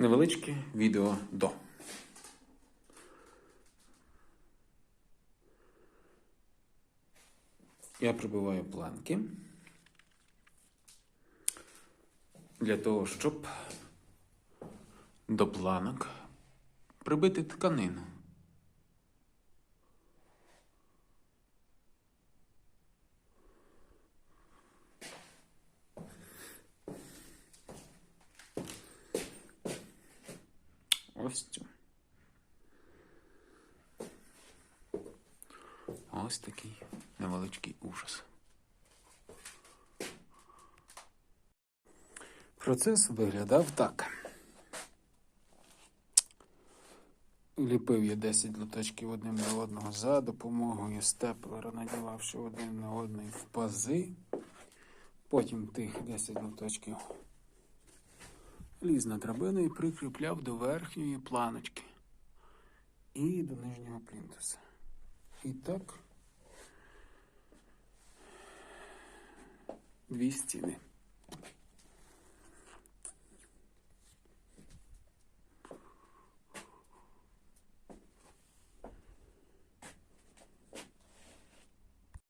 невеличке відео до. Я прибиваю планки для того, щоб до планок прибити тканину. Ось. Ось такий невеличкий ужас. Процес виглядав так. Ліпив я 10 лоточків одним до одного за допомогою степлера, надівавши один на одний в пази. Потім тих 10 лоточків ліз на драбину і прикріпляв до верхньої планочки і до нижнього плінтуса. І так дві стіни.